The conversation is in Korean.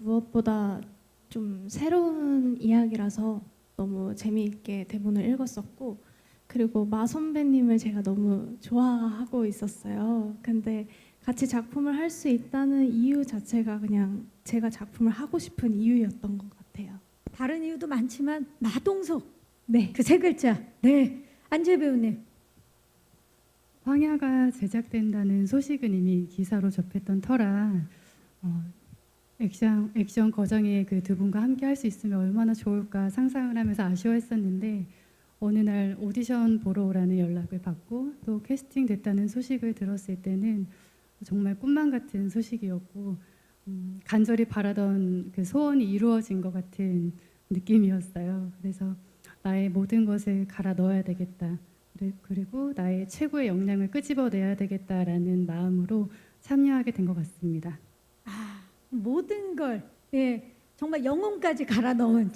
무엇보다 좀 새로운 이야기라서 너무 재미있게 대본을 읽었었고 그리고 마 선배님을 제가 너무 좋아하고 있었어요. 근데 같이 작품을 할 수 있다는 이유 자체가 그냥 제가 작품을 하고 싶은 이유였던 것 같아요. 다른 이유도 많지만 마동석 네. 그 세 글자. 네. 안재 배우님. 황야가 제작된다는 소식은 이미 기사로 접했던 터라 어, 액션 액션 거정의 그 두 분과 함께 할 수 있으면 얼마나 좋을까 상상을 하면서 아쉬워했었는데 어느 날 오디션 보러 오라는 연락을 받고 또 캐스팅 됐다는 소식을 들었을 때는 정말 꿈만 같은 소식이었고 음, 간절히 바라던 그 소원이 이루어진 것 같은 느낌이었어요. 그래서 나의 모든 것을 갈아 넣어야 되겠다. 그리고 나의 최고의 역량을 끄집어내야 되겠다라는 마음으로 참여하게 된 것 같습니다. 아, 모든 걸 예, 정말 영혼까지 갈아 넣은